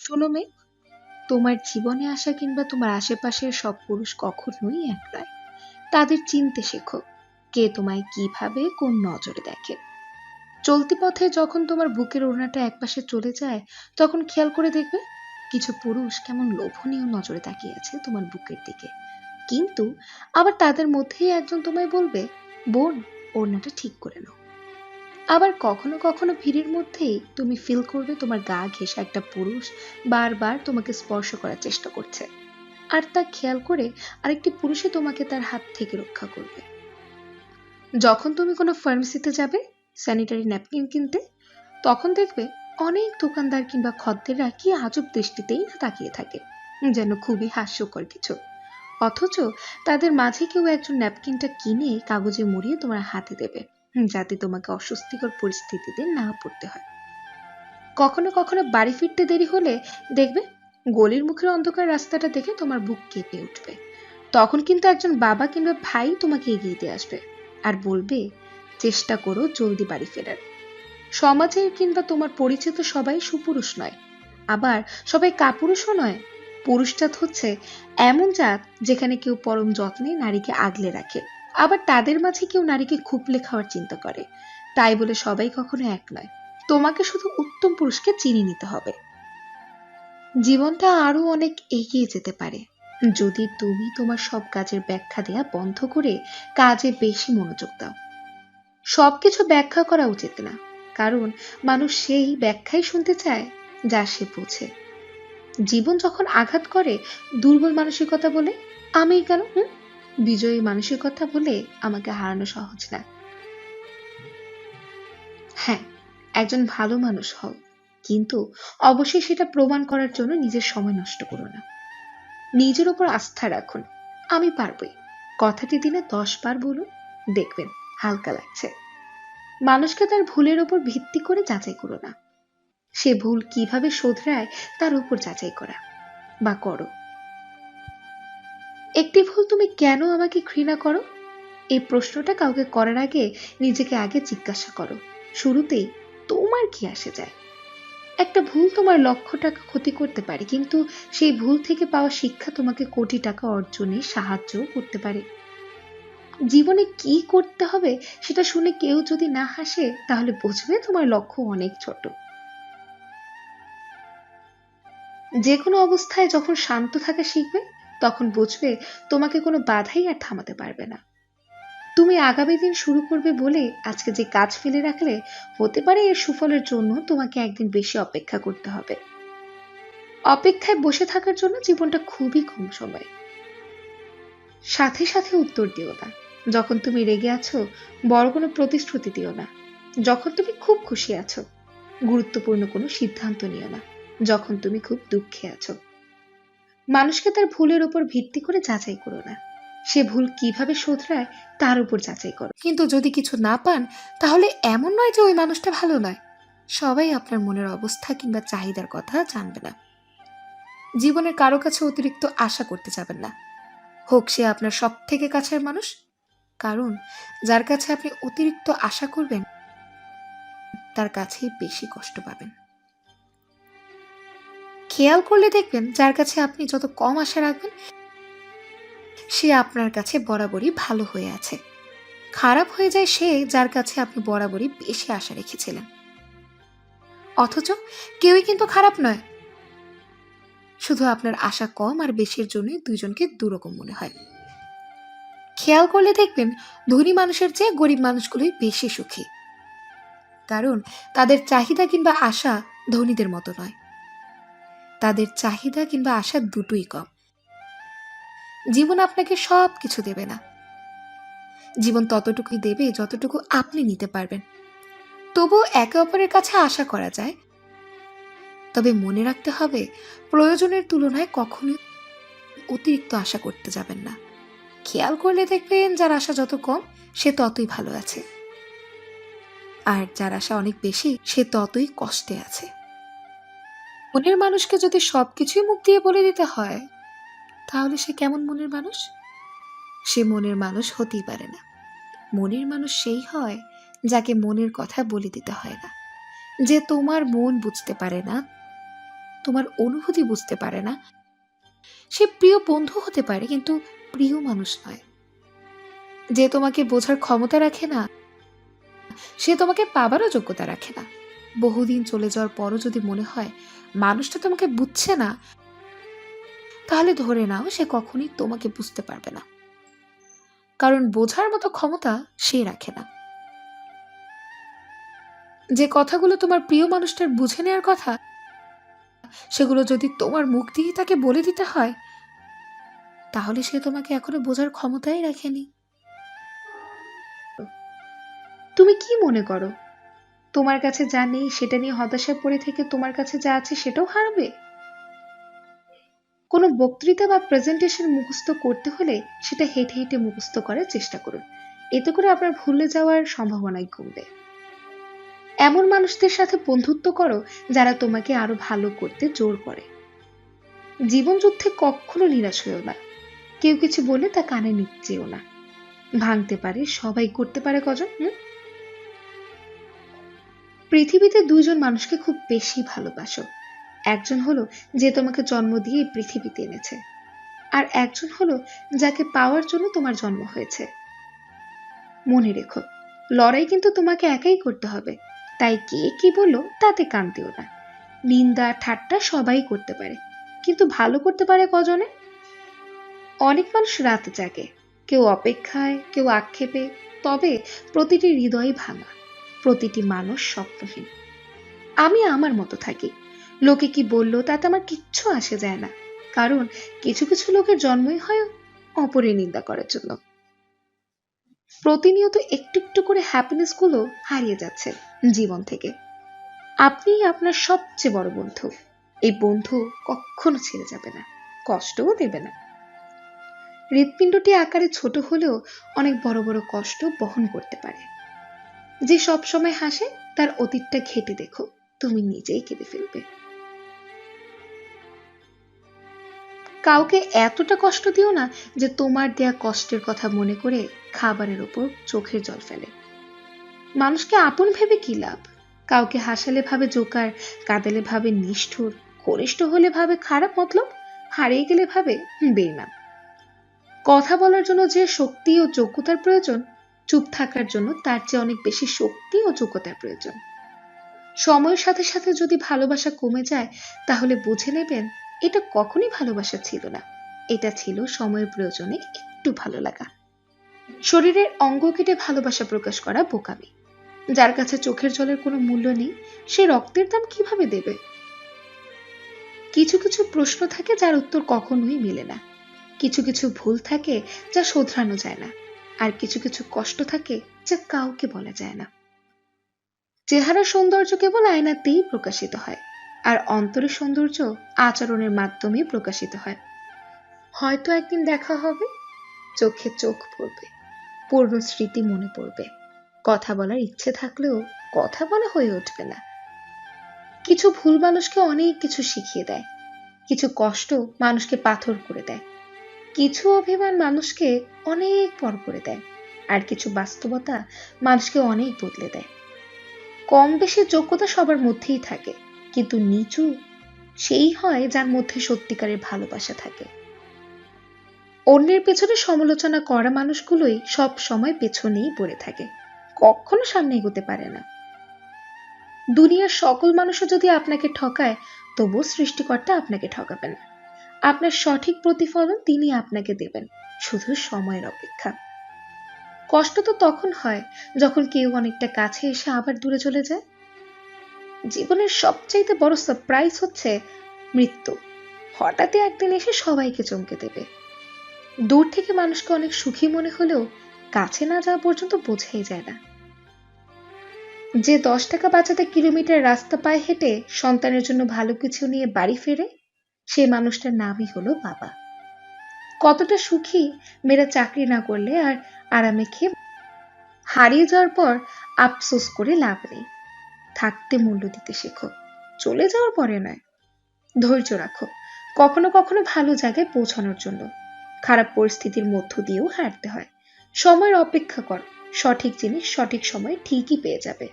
শোনো মেয়ে, তোমার জীবনে আসা কিংবা তোমার আশেপাশের সব পুরুষ কখনোই এক নয় তাদের চিনতে শেখো কে তোমায় কীভাবে কোন নজরে দেখে। চলতি পথে যখন তোমার বুকের ওড়নাটা একপাশে চলে যায়, তখন খেয়াল করে দেখবে কিছু পুরুষ কেমন লোভনীয় নজরে তাকিয়ে আছে তোমার বুকের দিকে। কিন্তু আবার তাদের মধ্যেই একজন তোমায় বলবে, বোন, ওড়নাটা ঠিক করে নাও। আবার কখনো কখনো ভিড়ের মধ্যেই তুমি ফিল করবে তোমার গা ঘেঁষা একটা পুরুষ বারবার তোমাকে স্পর্শ করার চেষ্টা করছে। আর তা খেয়াল করে আরেকটি পুরুষে তোমাকে তার হাত থেকে রক্ষা করবে। যখন তুমি কোনো ফার্মেসিতে যাবে স্যানিটারি ন্যাপকিন কিনতে, তখন দেখবে অনেক দোকানদার কিংবা খদ্দেররা কি আজব দৃষ্টিতেই না তাকিয়ে থাকে, যেন খুবই হাস্যকর কিছু। অথচ তাদের মাঝে কেউ একজন ন্যাপকিনটা কিনে কাগজে মুড়িয়ে তোমার হাতে দেবে। যাতে তোমাকে অস্বস্তিকর পরিস্থিতিতে না পড়তে হয়। কখনো কখনো বাড়ি ফিরতে দেরি হলে দেখবে গলির মুখের অন্ধকার রাস্তাটা দেখে তোমার বুক কেঁপে উঠবে। তখন কিন্তু একজন বাবা কিংবা ভাই তোমাকে এগিয়ে দিয়ে আসবে আর বলবে, চেষ্টা করো জলদি বাড়ি ফেরার। সমাজের কিংবা তোমার পরিচিত সবাই সুপুরুষ নয়, আবার সবাই কাপুরুষও নয়। পুরুষজাত হচ্ছে এমন জাত যেখানে কেউ পরম যত্নে নারীকে আগলে রাখে। আবার তাদের মাঝে কেউ নারীকে খুপলে খাওয়ার চিন্তা করে। তাই বলে সবাই কখনো এক নয়। তোমাকে শুধু উত্তম পুরুষকে চিনি নিতে হবে। জীবনটা আরও অনেক এগিয়ে যেতে পারে। যদি তুমি তোমার সব কাজের ব্যাখ্যা দেয়া বন্ধ করে কাজে বেশি মনোযোগ দাও। সবকিছু ব্যাখ্যা করা উচিত না। কারণ মানুষ সেই ব্যাখ্যাই শুনতে চায়, যা সে বোঝে। জীবন যখন আঘাত করে, দুর্বল মানসিকতা বলে, আমি কেন? হুম মানুষের কথা বলে আমাকে হারানো সহজ না। হ্যাঁ একজন ভালো মানুষ হও, কিন্তু অবশ্যই সেটা প্রমাণ করার জন্য নিজের সময় নষ্ট করো না। নিজের উপর আস্থা রাখুন, আমি পারবই। কথাটি দিনে দশ বার বলুন, দেখবেন হালকা লাগছে। মানুষকে তার ভুলের উপর ভিত্তি করে যাচাই করো না। সে ভুল কীভাবে শোধরায়, তার উপর যাচাই করা বা করো। একটি ভুল তুমি কেন আমাকে ঘৃণা করো? এই প্রশ্নটা কাউকে করার আগে নিজেকে আগে জিজ্ঞাসা করো। শুরুতেই তোমার কি আসে যায়? একটা ভুল তোমার লক্ষ টাকা ক্ষতি করতে পারে, কিন্তু সেই ভুল থেকে পাওয়া শিক্ষা তোমাকে কোটি টাকা অর্জনে সাহায্য করতে পারে। জীবনে কি করতে হবে সেটা শুনে কেউ যদি না হাসে, তাহলে বুঝবে তোমার লক্ষ্য অনেক ছোট। যে কোনো অবস্থায় যখন শান্ত থাকা শিখবে তখন বুঝবে তোমাকে কোনো বাধাই আর থামাতে পারবে না। তুমি আগামী দিন শুরু করবে বলে আজকে যে কাজ ফেলে রাখলে, হতে পারে এর সুফলের জন্য তোমাকে একদিন বেশি অপেক্ষা করতে হবে। অপেক্ষায় বসে থাকার জন্য জীবনটা খুবই কম সময়। সাথে সাথে উত্তর দিও না। যখন তুমি রেগে আছো, বড় কোনো প্রতিশ্রুতি দিও না। যখন তুমি খুব খুশি আছো, গুরুত্বপূর্ণ কোনো সিদ্ধান্ত নিও না। যখন তুমি খুব দুঃখে আছো। মানুষকে তার ভুলের উপর ভিত্তি করে যাচাই করো না। সে ভুল কীভাবে শোধরায়, তার উপর যাচাই করো। কিন্তু যদি কিছু না পান, তাহলে এমন নয় যে ওই মানুষটা ভালো নয়। সবাই আপনার মনের অবস্থা কিংবা চাহিদার কথা জানবে না। জীবনের কারও কাছে অতিরিক্ত আশা করতে যাবেন না। হোক সে আপনার সব থেকে কাছের মানুষ। কারণ, যার কাছে আপনি অতিরিক্ত আশা করবেন, তার কাছেই বেশি কষ্ট পাবেন। খেয়াল করলে দেখবেন যার কাছে আপনি যত কম আশা রাখবেন, সে আপনার কাছে বরাবরই ভালো হয়ে আছে। খারাপ হয়ে যায় সে যার কাছে আপনি বরাবরই বেশি আশা রেখেছিলেন। অথচ কেউই কিন্তু খারাপ নয়। শুধু আপনার আশা কম আর বেশির জন্যই দুইজনকে দুরকম মনে হয়। খেয়াল করলে দেখবেন ধনী মানুষের চেয়ে গরিব মানুষগুলোই বেশি সুখী। কারণ তাদের চাহিদা কিংবা আশা ধনীদের মতো নয়। তাদের চাহিদা কিংবা আশা দুটোই কম। জীবন আপনাকে সব কিছু দেবে না। জীবন ততটুকুই দেবে যতটুকু আপনি নিতে পারবেন। তবুও একে অপরের কাছে আশা করা যায়। তবে মনে রাখতে হবে, প্রয়োজনের তুলনায় কখনোই অতিরিক্ত আশা করতে যাবেন না। খেয়াল করলে দেখবেন যার আশা যত কম, সে ততই ভালো আছে। আর যার আশা অনেক বেশি, সে ততই কষ্টে আছে। মনের মানুষকে যদি সবকিছুই মুখ দিয়ে বলে দিতে হয়, তাহলে সে কেমন মনের মানুষ? সে মনের মানুষ হতেই পারে না। মনের মানুষ সেই হয় যাকে মনের কথা বলে দিতে হয় না। যে তোমার মন বুঝতে পারে না, তোমার অনুভূতি বুঝতে পারে না। সে প্রিয় বন্ধু হতে পারে কিন্তু প্রিয় মানুষ নয়। যে তোমাকে বোঝার ক্ষমতা রাখে না, সে তোমাকে পাবারও যোগ্যতা রাখে না। বহুদিন চলে যাওয়ার পরও যদি মনে হয় মানুষটা তোমাকে বুঝছে না, তাহলে ধরে নাও সে কখনই তোমাকে বুঝতে পারবে না। কারণ বোঝার মতো ক্ষমতা সে রাখে না। যে কথাগুলো তোমার প্রিয় মানুষটার বুঝে নেওয়ার কথা, সেগুলো যদি তোমার মুখ দিয়ে তাকে বলে দিতে হয়, তাহলে সে তোমাকে এখনও বোঝার ক্ষমতাই রাখেনি। তুমি কি মনে করো? তোমার কাছে যা নেই সেটা নিয়ে হতাশায় পড়ে থেকে তোমার কাছে যা আছে সেটাও হারবে। কোনো বক্তৃতা বা প্রেজেন্টেশন মুখস্থ করতে হলে সেটা হেঁটে হেঁটে মুখস্থ করার চেষ্টা করুন। এতে করে আপনার ভুলে যাওয়ার সম্ভাবনাই কমবে। এমন মানুষদের সাথে বন্ধুত্ব করো যারা তোমাকে আরও ভালো করতে জোর করে। জীবন যুদ্ধে কখনো নিরাশ হয়েও না। কেউ কিছু বলে তা কানে নিচ্ছেও না। ভাঙতে পারে, সবাই করতে পারে কজন, হুম? পৃথিবীতে দুইজন মানুষকে খুব বেশি ভালোবাসো। একজন হলো যে তোমাকে জন্ম দিয়ে পৃথিবীতে এনেছে, আর একজন হলো যাকে পাওয়ার জন্য তোমার জন্ম হয়েছে। মনে রেখো, লড়াই কিন্তু তোমাকে একাই করতে হবে, তাই কে কি বলল তাতে কান দিও না। নিন্দা, ঠাট্টা সবাই করতে পারে, কিন্তু ভালো করতে পারে কজনে? অনেক মানুষ রাত জাগে, কেউ অপেক্ষায়, কেউ আক্ষেপে, তবে প্রতিটি হৃদয় ভাঙা। প্রতিটি মানুষ স্বপ্নহীন আমি আমার মতো থাকি। লোকে কি বলল তাতে আমার কিচ্ছু আসে যায় না। কারণ কিছু কিছু লোকের জন্মই হয় অপরের নিন্দা করার জন্য। প্রতিনিয়ত একটু একটু করে হ্যাপিনেসগুলো হারিয়ে যাচ্ছে জীবন থেকে। আপনি আপনার সবচেয়ে বড় বন্ধু। এই বন্ধু কখনো ছেড়ে যাবে না। কষ্টও দেবে না। হৃৎপিণ্ডটি আকারে ছোট হলেও অনেক বড় বড় কষ্ট বহন করতে পারে। যে সব সময় হাসে, তার অতীতটা ঘেটে দেখো, তুমি নিজেই কেঁদে ফেলবে। কাউকে এতটা কষ্ট দিও না যে তোমার দেয়া কষ্টের কথা মনে করে খাবারের ওপর চোখের জল ফেলে। মানুষকে আপন ভেবে কি লাভ? কাউকে হাসালে ভাবে জোকার, কাঁদালে ভাবে নিষ্ঠুর ঘনিষ্ঠ হলে ভাবে খারাপ মতলব, হারিয়ে গেলে ভাবে বেইমান। কথা বলার জন্য যে শক্তি ও যোগ্যতার প্রয়োজন চুপ থাকার জন্য তার চেয়ে অনেক বেশি শক্তি ও যোগ্যতার প্রয়োজন। সময়ের সাথে সাথে যদি ভালোবাসা কমে যায়, তাহলে বুঝে নেবেন এটা কখনই ভালোবাসা ছিল না। এটা ছিল সময়ের প্রয়োজনে একটু ভালো লাগা। শরীরের অঙ্গ কেটে ভালোবাসা প্রকাশ করা বোকামি। যার কাছে চোখের জলের কোনো মূল্য নেই, সে রক্তের দাম কীভাবে দেবে? কিছু কিছু প্রশ্ন থাকে যার উত্তর কখনোই মেলে না। কিছু কিছু ভুল থাকে যা শোধরানো যায় না। আর কিছু কিছু কষ্ট থাকে যা কাউকে বলা যায় না। চেহারা সৌন্দর্য কেবল আয়নাতেই প্রকাশিত হয়, আর অন্তরের সৌন্দর্য আচরণের মাধ্যমে প্রকাশিত হয়। হয়তো একদিন দেখা হবে, চোখে চোখ পড়বে, পূর্ণ স্মৃতি মনে পড়বে, কথা বলার ইচ্ছে থাকলেও কথা বলা হয়ে উঠবে না। কিছু ভুল মানুষকে অনেক কিছু শিখিয়ে দেয়, কিছু কষ্ট মানুষকে পাথর করে দেয় কিছু অভিমান মানুষকে অনেক পর করে দেয়, আর কিছু বাস্তবতা মানুষকে অনেক বদলে দেয়। কম বেশি যোগ্যতা সবার মধ্যেই থাকে, কিন্তু নিচু সেই হয় যার মধ্যে সত্যিকারের ভালোবাসা থাকে। অন্যের পেছনে সমালোচনা করা মানুষগুলোই সব সময় পেছনেই পড়ে থাকে, কখনো সামনে এগোতে পারে না। দুনিয়ার সকল মানুষও যদি আপনাকে ঠকায়, তবুও সৃষ্টিকর্তা আপনাকে ঠকাবে না। আপনার সঠিক প্রতিফলন তিনি আপনাকে দেবেন, শুধু সময়ের অপেক্ষা। কষ্ট তো তখন হয় যখন কেউ অনেকটা কাছে এসে আবার দূরে চলে যায়। জীবনের সবচাইতে বড় সারপ্রাইজ হচ্ছে মৃত্যু। হঠাৎই একদিন এসে সবাইকে চমকে দেবে। দূর থেকে মানুষকে অনেক সুখী মনে হলেও কাছে না যাওয়া পর্যন্ত বোঝাই যায় না। যে দশ টাকা বাঁচাতে কিলোমিটার রাস্তা পায়ে হেঁটে সন্তানের জন্য ভালো কিছু নিয়ে বাড়ি ফেরে সেই মানুষটার নামই হলো বাবা। কতটা সুখী মেয়েরা চাকরি না করলে আর আরামে খেয়ে হারিয়ে যাওয়ার পর আফসোস করে লাভ নেই। থাকতে মূল্য দিতে শেখো, চলে যাওয়ার পরে নয়। ধৈর্য রাখো, কখনো কখনো ভালো জায়গায় পৌঁছানোর জন্য। খারাপ পরিস্থিতির মধ্য দিয়েও হারতে হয়। সময়ের অপেক্ষা কর, সঠিক জিনিস সঠিক সময়ে ঠিকই পেয়ে যাবে।